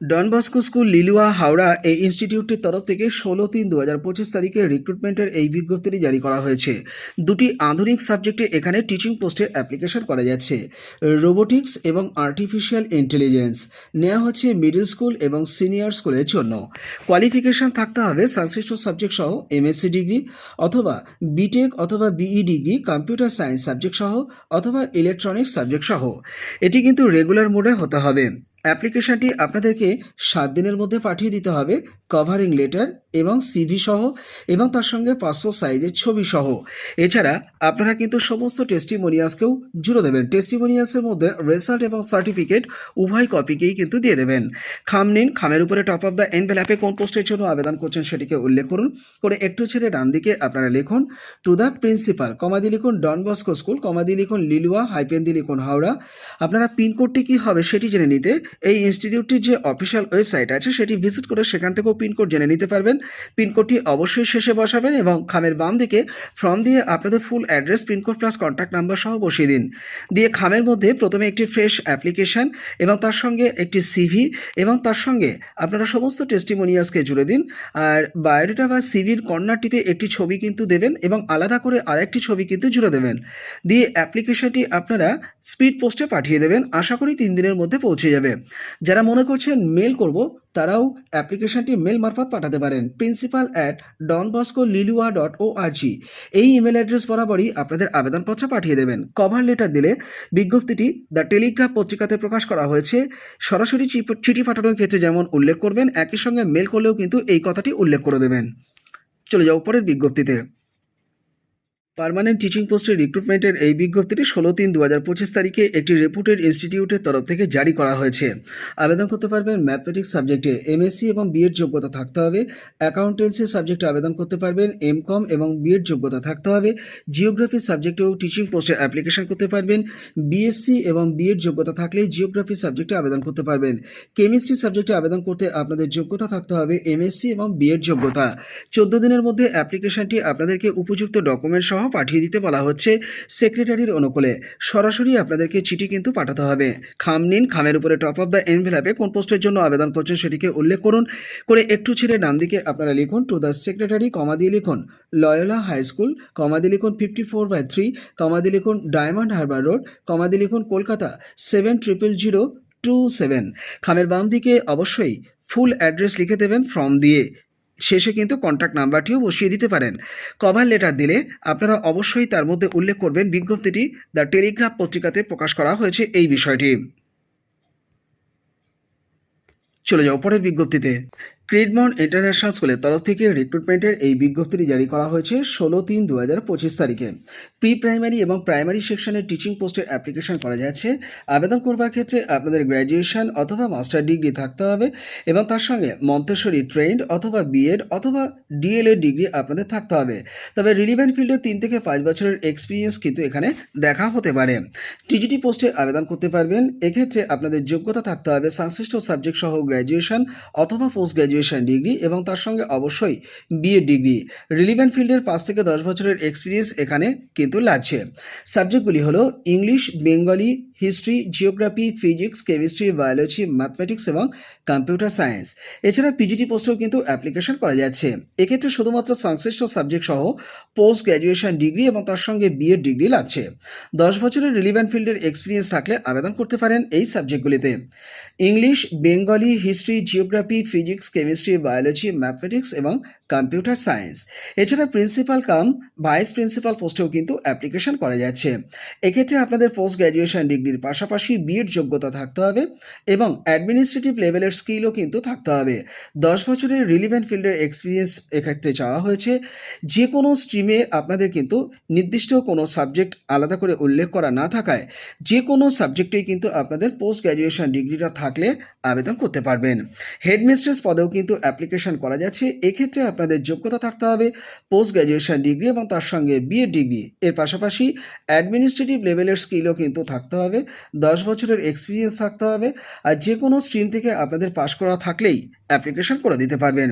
Don Bosco school, Liluah, Howrah এই ইনস্টিটিউটটির তরফ থেকে ষোলো তিন দু হাজার পঁচিশ তারিখে রিক্রুটমেন্টের এই বিজ্ঞপ্তিটি জারি করা হয়েছে। দুটি আধুনিক সাবজেক্টে এখানে টিচিং পোস্টের অ্যাপ্লিকেশন করা যাচ্ছে। রোবোটিক্স এবং আর্টিফিশিয়াল ইন্টেলিজেন্স নেওয়া হচ্ছে মিডল স্কুল এবং সিনিয়র স্কুলের জন্য। কোয়ালিফিকেশন থাকতে হবে সংশ্লিষ্ট সাবজেক্ট সহ এমএসসি ডিগ্রি অথবা বিটেক অথবা BE degree computer science subject সহ অথবা ইলেকট্রনিক্স সাবজেক্ট সহ। এটি কিন্তু রেগুলার মোডে হতে হবে। অ্যাপ্লিকেশনটি আপনাদেরকে সাত দিনের মধ্যে পাঠিয়ে দিতে হবে কভারিং লেটার এবং সিভি সহ এবং তার সঙ্গে পাসপোর্ট সাইজের ছবি সহ। এছাড়া আপনারা কিন্তু সমস্ত টেস্টিমোনিয়াসকেও জুড়ে দেবেন। টেস্টিমোনিয়াসের মধ্যে রেজাল্ট এবং সার্টিফিকেট উভয় কপিকেই কিন্তু দিয়ে দেবেন। খাম নিন, খামের উপরে টপ অফ দ্য এনভেলাপে কোন পোস্টের জন্য আবেদন করছেন সেটিকে উল্লেখ করুন। করে একটু ছেড়ে ডান দিকে আপনারা লিখুন টু দ্য প্রিন্সিপাল কমাদি লিখুন ডন বস্কো স্কুল কমাদি লিখুন লিলুয়া হাইপেন দি লিখুন হাওড়া আপনারা পিনকোডটি কী হবে সেটি জেনে নিতে, এই ইনস্টিটিউটটির যে অফিসিয়াল ওয়েবসাইট আছে সেটি ভিজিট করে সেখান থেকেও পিনকোড জেনে নিতে পারবেন। পিনকোডটি অবশ্যই শেষে বসাবেন এবং খামের বাম দিকে ফর্ম দিয়ে আপনাদের full address pincode plus contact number সহ বসিয়ে দিন। দিয়ে খামের মধ্যে প্রথমে একটি ফ্রেশ অ্যাপ্লিকেশন এবং তার সঙ্গে একটি সিভি এবং তার সঙ্গে আপনারা সমস্ত টেস্টিমোনিয়াসকে জুড়ে দিন। আর বায়োডাটা বা সিভির কর্নারটিতে একটি ছবি কিন্তু দেবেন এবং আলাদা করে আরেকটি ছবি কিন্তু জুড়ে দেবেন। দিয়ে অ্যাপ্লিকেশনটি আপনারা স্পিড পোস্টে পাঠিয়ে দেবেন। আশা করি তিন দিনের মধ্যে পৌঁছে যাবে। যারা মনে করছেন মেল করব তারাও অ্যাপ্লিকেশনটি মেল মারফত পাঠাতে পারেন। Principal at Don Bosco Liluah dot O RG এই ইমেল অ্যাড্রেস বরাবরই আপনাদের আবেদনপত্র পাঠিয়ে দেবেন। কভার লেটার দিলে বিজ্ঞপ্তিটি দ্য টেলিগ্রাফ পত্রিকাতে প্রকাশ করা হয়েছে। সরাসরি চিঠি পাঠানোর ক্ষেত্রে যেমন উল্লেখ করবেন, একই সঙ্গে মেল করলেও কিন্তু এই কথাটি উল্লেখ করে দেবেন। চলে যাও পরের বিজ্ঞপ্তিতে। পার্মানেন্ট টিচিং পোস্টের রিক্রুটমেন্টের এই বিজ্ঞপ্তিটি ষোলো তিন দু হাজার পঁচিশ তারিখে একটি রেপুটেড ইনস্টিটিউটের তরফ থেকে জারি করা হয়েছে। আবেদন করতে পারবেন ম্যাথমেটিক্স সাবজেক্টে এমএসসি এবং বিএড যোগ্যতা থাকতে হবে। অ্যাকাউন্টেন্সি সাবজেক্টে আবেদন করতে পারবেন এমকম এবং বিএড যোগ্যতা থাকতে হবে। জিওগ্রাফি সাবজেক্টেও টিচিং পোস্টে অ্যাপ্লিকেশন করতে পারবেন। বিএসসি এবং বিএড যোগ্যতা থাকলে জিওগ্রাফি সাবজেক্টে আবেদন করতে পারবেন। কেমিস্ট্রি সাবজেক্টে আবেদন করতে আপনাদের যোগ্যতা থাকতে হবে এমএসসি এবং বিএড যোগ্যতা। চোদ্দ দিনের মধ্যে অ্যাপ্লিকেশনটি আপনাদেরকে উপযুক্ত ডকুমেন্ট সহ পাঠিয়ে দিতে বলা হচ্ছে সেক্রেটারির অনুকূলে। সরাসরি আপনাদেরকে চিঠি কিন্তু পাঠাতে হবে। খাম নিন, খামের উপরে টপ অফ দ্য এনভেলাপে কোন পোস্টের জন্য আবেদন করছেন সেটিকে উল্লেখ করুন। করে একটু ছেড়ে ডান দিকে আপনারা লিখুন টু দ্য সেক্রেটারি কমা দিয়ে লিখুন লয়োলা হাই স্কুল কমা দিয়ে লিখুন fifty four by three comma দিয়ে লিখুন ডায়মন্ড হারবার রোড কমা দিয়ে লিখুন Kolkata seven triple zero two seven খামের বাম দিকে অবশ্যই ফুল অ্যাড্রেস লিখে দেবেন ফর্ম দিয়ে। শেষে কিন্তু কন্ট্যাক্ট নাম্বারটিও বসিয়ে দিতে পারেন। কভার লেটার দিলে আপনারা অবশ্যই তার মধ্যে উল্লেখ করবেন বিজ্ঞপ্তিটি দ্য টেলিগ্রাফ পত্রিকাতে প্রকাশ করা হয়েছে এই বিষয়টি। চলে যাও পরের বিজ্ঞপ্তিতে। ক্রিডমন ইন্টারন্যাশনাল স্কুলের তরফ থেকে রিক্রুটমেন্টের এই বিজ্ঞপ্তিটি জারি করা হয়েছে ষোলো তিন দু হাজার পঁচিশ তারিখে। প্রি প্রাইমারি এবং প্রাইমারি সেকশনের টিচিং পোস্টের অ্যাপ্লিকেশন করা যাচ্ছে। আবেদন করবার ক্ষেত্রে আপনাদের গ্র্যাজুয়েশন অথবা মাস্টার ডিগ্রি থাকতে হবে এবং তার সঙ্গে মন্তেশ্বরী ট্রেন্ড অথবা বিএড অথবা ডিএলএড ডিগ্রি আপনাদের থাকতে হবে। তবে রিলিভেন্ট ফিল্ডে তিন থেকে পাঁচ বছরের এক্সপিরিয়েন্স কিন্তু এখানে দেখা হতে পারে। টিজিটি পোস্টে আবেদন করতে পারবেন। এক্ষেত্রে আপনাদের যোগ্যতা থাকতে হবে। সংশ্লিষ্ট সাবজেক্ট সহ গ্র্যাজুয়েশন অথবা পোস্ট গ্র্যাজুয়েশন ডিগ্রি এবং তার সঙ্গে অবশ্যই বিএ ডিগ্রি রিলিভেন্ট ফিল্ডের পাঁচ থেকে দশ বছরের এক্সপিরিয়েন্স এখানে কিন্তু লাগছে। সাবজেক্টগুলি হলো English Bengali history geography physics chemistry biology mathematics এবং কম্পিউটার সায়েন্স এছাড়া পিজিটি পোস্টেও কিন্তু অ্যাপ্লিকেশন করা যাচ্ছে। এক্ষেত্রে শুধুমাত্র সংশ্লিষ্ট সাবজেক্ট সহ পোস্ট গ্র্যাজুয়েশন ডিগ্রি এবং তার সঙ্গে বিএড ডিগ্রি লাগছে। দশ বছরের রিলিভেন্ট ফিল্ডের এক্সপিরিয়েন্স থাকলে আবেদন করতে পারেন এই সাবজেক্টগুলিতে English Bengali history geography physics chemistry biology mathematics এবং কম্পিউটার সায়েন্স এছাড়া প্রিন্সিপাল কাম ভাইস প্রিন্সিপাল পোস্টেও কিন্তু অ্যাপ্লিকেশন করা যাচ্ছে। এক্ষেত্রে আপনাদের পোস্ট গ্র্যাজুয়েশন ডিগ্রির পাশাপাশি বিএড যোগ্যতা থাকতে হবে এবং অ্যাডমিনিস্ট্রেটিভ লেভেলের স্কিলও কিন্তু থাকতে হবে। দশ বছরের রিলিভেন্ট ফিল্ডের এক্সপিরিয়েন্স এক্ষেত্রে চাওয়া হয়েছে। যে কোনো স্ট্রিমে আপনাদের কিন্তু নির্দিষ্ট কোনো সাবজেক্ট আলাদা করে উল্লেখ করা না থাকায় যে কোনো সাবজেক্টেই কিন্তু আপনাদের পোস্ট গ্র্যাজুয়েশন ডিগ্রিটা থাকলে আবেদন করতে পারবেন। হেডমিস্ট্রেস পদেও কিন্তু অ্যাপ্লিকেশন করা যাচ্ছে। এক্ষেত্রে আপনাদের যোগ্যতা থাকতে হবে পোস্ট গ্র্যাজুয়েশন ডিগ্রি এবং তার সঙ্গে বিএড ডিগ্রি এর পাশাপাশি অ্যাডমিনিস্ট্রেটিভ লেভেলের স্কিলও কিন্তু থাকতে হবে। হবে দশ বছরের এক্সপিরিয়েন্স থাকতে হবে আর যে কোনো স্ট্রিম থেকে আপনাদের পাশ করা থাকলেই অ্যাপ্লিকেশন করে দিতে পারবেন।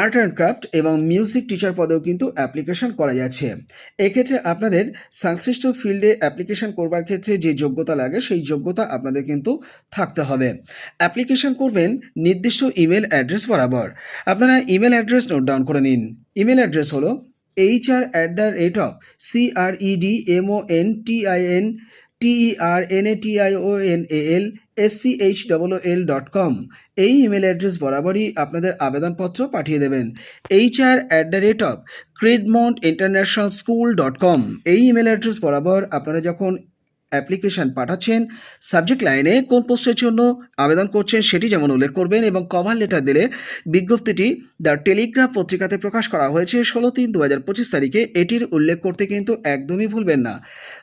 আর্ট অ্যান্ড ক্রাফট এবং মিউজিক টিচার পদেও কিন্তু অ্যাপ্লিকেশন করা যাচ্ছে। এক্ষেত্রে আপনাদের সংশ্লিষ্ট ফিল্ডে অ্যাপ্লিকেশন করবার ক্ষেত্রে যে যোগ্যতা লাগে সেই যোগ্যতা আপনাদের কিন্তু থাকতে হবে। অ্যাপ্লিকেশন করবেন নির্দিষ্ট ইমেল অ্যাড্রেস বরাবর। আপনারা ইমেল অ্যাড্রেস নোট ডাউন করে নিন। ইমেল অ্যাড্রেস হলো H R at the rate of C R ED MO N T I N TE R N A O N A L S C H double L dot com এই email address বরাবরই আপনাদের আবেদনপত্র পাঠিয়ে দেবেন। H R at the rate of Credmont international school dot com এই email address বরাবর আপনারা যখন অ্যাপ্লিকেশন পাঠাচ্ছেন। সাবজেক্ট লাইনে কোন পোস্টের জন্য আবেদন করছেন সেটি যেমন উল্লেখ করবেন এবং কভার লেটার দিলে বিজ্ঞপ্তিটি দ্য টেলিগ্রাফ পত্রিকাতে প্রকাশ করা হয়েছে ষোলো তিন দু হাজার পঁচিশ তারিখে। এটির উল্লেখ করতে কিন্তু একদমই ভুলবেন না।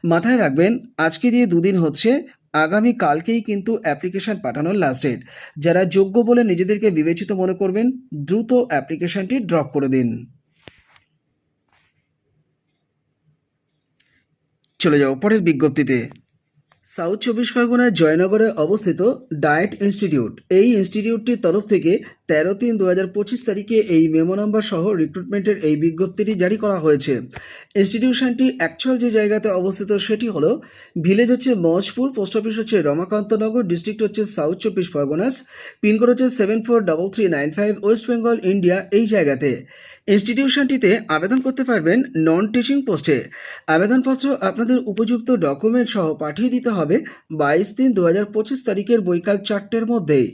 মাথায় রাখবেন, আজকে দিয়ে দুদিন হচ্ছে, আগামী কালকেই কিন্তু অ্যাপ্লিকেশন পাঠানোর লাস্ট ডেট যারা যোগ্য বলে নিজেদেরকে বিবেচিত মনে করবেন, দ্রুত অ্যাপ্লিকেশনটি ড্রপ করে দিন। চলে যাও, পরের বিজ্ঞপ্তিতে। সাউথ চব্বিশ পরগনায় জয়নগরে অবস্থিত ডায়েট ইনস্টিটিউট। এই ইনস্টিটিউটটির তরফ থেকে তেরো তিন দু হাজার পঁচিশ তারিখে এই মেমো নাম্বার সহ রিক্রুটমেন্টের এই বিজ্ঞপ্তিটি জারি করা হয়েছে। ইনস্টিটিউশনটি অ্যাকচুয়াল যে জায়গাতে অবস্থিত সেটি হলো ভিলেজ হচ্ছে মজপুর পোস্ট অফিস হচ্ছে রমাকান্তনগর ডিস্ট্রিক্ট হচ্ছে সাউথ চব্বিশ পরগনাস পিনকোড হচ্ছে seven four double three nine five West Bengal India এই জায়গাতে। ইনস্টিটিউশনটিতে আবেদন করতে পারবেন নন টিচিং পোস্টে আবেদনপত্র আপনাদের উপযুক্ত ডকুমেন্ট সহ পাঠিয়ে দিতে হবে বাইশ তিন দু হাজার পঁচিশ তারিখের বৈকাল চারটের মধ্যেই।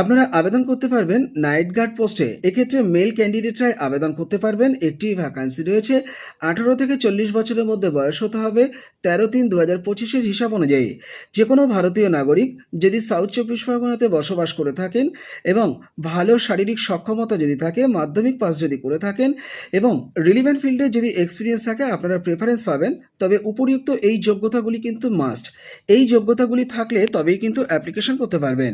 আপনারা আবেদন করতে পারবেন নাইট গার্ড পোস্টে, এক্ষেত্রে মেল ক্যান্ডিডেটরাই আবেদন করতে পারবেন। একটি ভ্যাকান্সি রয়েছে। আঠারো থেকে চল্লিশ বছরের মধ্যে বয়স হতে হবে। তেরো তিন দু হাজার পঁচিশের হিসাব অনুযায়ী যে কোনো ভারতীয় নাগরিক যদি সাউথ চব্বিশ পরগনাতে বসবাস করে থাকেন এবং ভালো শারীরিক সক্ষমতা যদি থাকে, মাধ্যমিক পাস যদি করে থাকেন এবং রিলিভেন্ট ফিল্ডে যদি এক্সপিরিয়েন্স থাকে, আপনারা প্রেফারেন্স পাবেন। তবে উপরিউক্ত এই যোগ্যতাগুলি কিন্তু মাস্ট এই যোগ্যতাগুলি থাকলে তবেই কিন্তু অ্যাপ্লিকেশন করতে পারবেন।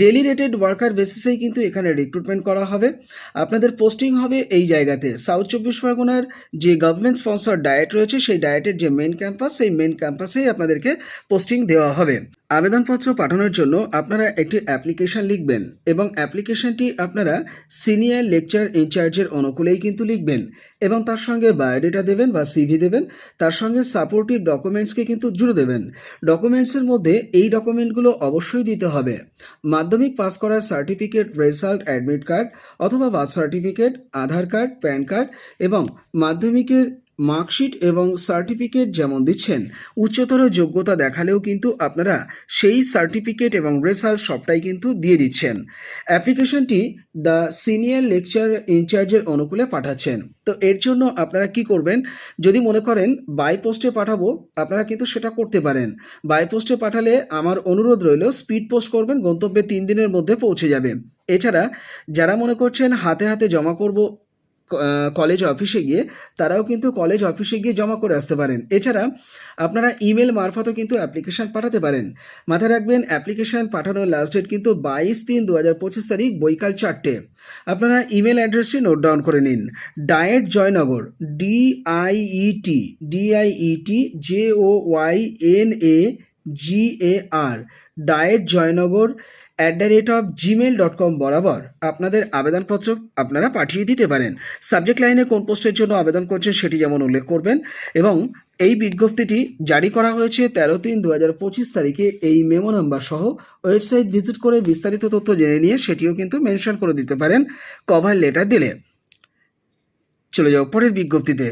ডেলি রেটেড ওয়ার্কার বেসিসেই কিন্তু এখানে রিক্রুটমেন্ট করা হবে। আপনাদের পোস্টিং হবে এই জায়গাতে। সাউথ চব্বিশ পরগনার যে গভর্নমেন্ট স্পন্সর ডায়েট রয়েছে, সেই ডায়েটের যে মেন ক্যাম্পাস সেই মেন ক্যাম্পাসেই আপনাদেরকে পোস্টিং দেওয়া হবে। আবেদনপত্র পাঠানোর জন্য আপনারা একটি অ্যাপ্লিকেশন লিখবেন এবং অ্যাপ্লিকেশনটি আপনারা সিনিয়র লেকচার ইনচার্জের অনুকূলেই কিন্তু লিখবেন এবং তার সঙ্গে বায়োডেটা দেবেন বা সিভি দেবেন, তার সঙ্গে সাপোর্টিভ ডকুমেন্টসকে কিন্তু জুড়ে দেবেন। ডকুমেন্টসের মধ্যে এই ডকুমেন্টগুলো অবশ্যই দিতে হবে। মাধ্যমিক পাস করার সার্টিফিকেট রেজাল্ট অ্যাডমিট কার্ড অথবা birth certificate Aadhaar card PAN card এবং মাধ্যমিকের মার্কশিট এবং সার্টিফিকেট যেমন দিচ্ছেন, উচ্চতর যোগ্যতা দেখালেও কিন্তু আপনারা সেই সার্টিফিকেট এবং রেজাল্ট সবটাই কিন্তু দিয়ে দিচ্ছেন। অ্যাপ্লিকেশনটি দ্য সিনিয়র লেকচার ইনচার্জের অনুকূলে পাঠাচ্ছেন। তো এর জন্য আপনারা কি করবেন, যদি মনে করেন বাই পোস্টে পাঠাবো, আপনারা কিন্তু সেটা করতে পারেন। বাই পোস্টে পাঠালে আমার অনুরোধ রইল, স্পিড পোস্ট করবেন, গন্তব্যে তিন দিনের মধ্যে পৌঁছে যাবে এছাড়া যারা মনে করছেন হাতে হাতে জমা করব কলেজ অফিসে গিয়ে তারাও কিন্তু কলেজ অফিসে গিয়ে জমা করে আসতে পারেন। এছাড়া আপনারা ইমেল মারফতও কিন্তু অ্যাপ্লিকেশন পাঠাতে পারেন। মাথায় রাখবেন অ্যাপ্লিকেশন পাঠানোর লাস্ট ডেট কিন্তু বাইশ তিন দু হাজার পঁচিশ তারিখ বৈকাল চারটে। আপনারা ইমেল অ্যাড্রেসটি নোট ডাউন করে নিন। DIET Joynagar D I T DIET J O Y N A G A R DIET Joynagar at the rate of Gmail dot com বরাবর আপনাদের আবেদনপত্র আপনারা পাঠিয়ে দিতে পারেন। সাবজেক্ট লাইনে কোন পোস্টের জন্য আবেদন করছেন সেটি যেমন উল্লেখ করবেন এবং এই বিজ্ঞপ্তিটি জারি করা হয়েছে তেরো তিন দু হাজার পঁচিশ তারিখে এই মেমো নাম্বার সহ ওয়েবসাইট ভিজিট করে বিস্তারিত তথ্য জেনে নিয়ে সেটিও কিন্তু মেনশন করে দিতে পারেন কভার লেটার দিলে। চলে যাও পরের বিজ্ঞপ্তিতে।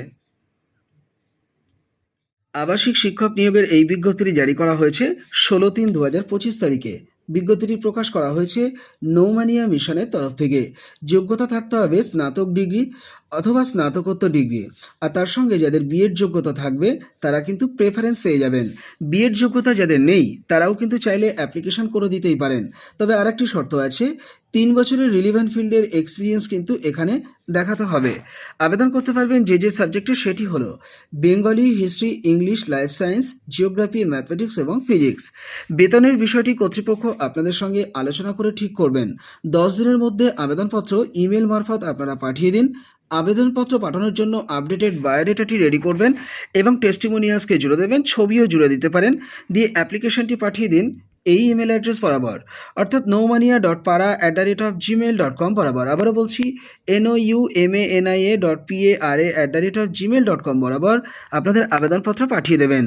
আবাসিক শিক্ষক নিয়োগের এই বিজ্ঞপ্তিটি জারি করা হয়েছে ষোলো তিন দু হাজার পঁচিশ তারিখে। বিজ্ঞপ্তিটি প্রকাশ করা হয়েছে নৌমানিয়া মিশনের তরফ থেকে। যোগ্যতা থাকতে হবে স্নাতক ডিগ্রি অথবা স্নাতকোত্তর ডিগ্রি। আর তার সঙ্গে যাদের বিএড যোগ্যতা থাকবে, তারা কিন্তু প্রেফারেন্স পেয়ে যাবেন। বিএড যোগ্যতা যাদের নেই, তারাও কিন্তু চাইলে অ্যাপ্লিকেশন করে দিতেই পারেন। তবে আরেকটি শর্ত আছে তিন বছরের রিলিভেন্ট ফিল্ডের এক্সপিরিয়েন্স কিন্তু এখানে দেখাতে হবে। আবেদন করতে পারবেন যে যে সাবজেক্টে সেটি হলো Bengali history English life science geography mathematics এবং ফিজিক্স বেতনের বিষয়টি কর্তৃপক্ষ আপনাদের সঙ্গে আলোচনা করে ঠিক করবেন। দশ দিনের মধ্যে আবেদনপত্র ইমেল মারফত আপনারা পাঠিয়ে দিন। আবেদনপত্র পাঠানোর জন্য আপডেটেড বায়োডেটাটি রেডি করবেন এবং টেস্টিমোনিয়ালসকে জুড়ে দেবেন, ছবিও জুড়ে দিতে পারেন। দিয়ে অ্যাপ্লিকেশনটি পাঠিয়ে দিন। এই ইমেল অ্যাড্রেস বরাবর, অর্থাৎ নৌমানিয়া dot Para at the rate of Gmail dot com বরাবর। আবারও বলছি N O U M A N I A dot P A R A at the rate of Gmail dot com বরাবর আপনাদের আবেদনপত্র পাঠিয়ে দেবেন।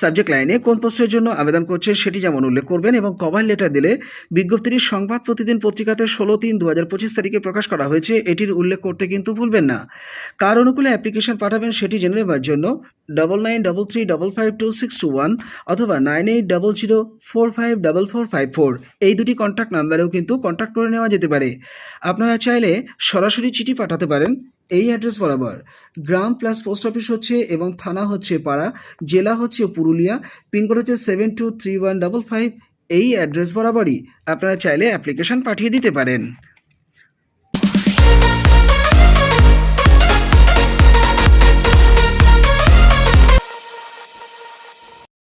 সাবজেক্ট লাইনে কোন পোস্টের জন্য আবেদন করছে সেটি যেমন উল্লেখ করবেন এবং কভার লেটার দিলে বিজ্ঞপ্তির সংবাদ প্রতিদিন পত্রিকাতে ষোলো তিন দু হাজার পঁচিশ তারিখে প্রকাশ করা হয়েছে, এটির উল্লেখ করতে কিন্তু ভুলবেন না। কার অনুকূলে অ্যাপ্লিকেশন পাঠাবেন সেটি জেনে নেবার জন্য double nine double three double five two six two one অথবা nine eight double zero four five double four five four এই দুটি কন্ট্যাক্ট নাম্বারেও কিন্তু কন্ট্যাক্ট করে নেওয়া যেতে পারে। আপনারা চাইলে সরাসরি চিঠি পাঠাতে পারেন এই অ্যাড্রেস বরাবর। গ্রাম প্লাস পোস্ট অফিস হচ্ছে এবং থানা হচ্ছে পাড়া, জেলা হচ্ছে পুরুলিয়া, পিনকোড হচ্ছে seven two three one double five এই অ্যাড্রেস বরাবরই আপনারা চাইলে অ্যাপ্লিকেশন পাঠিয়ে দিতে পারেন।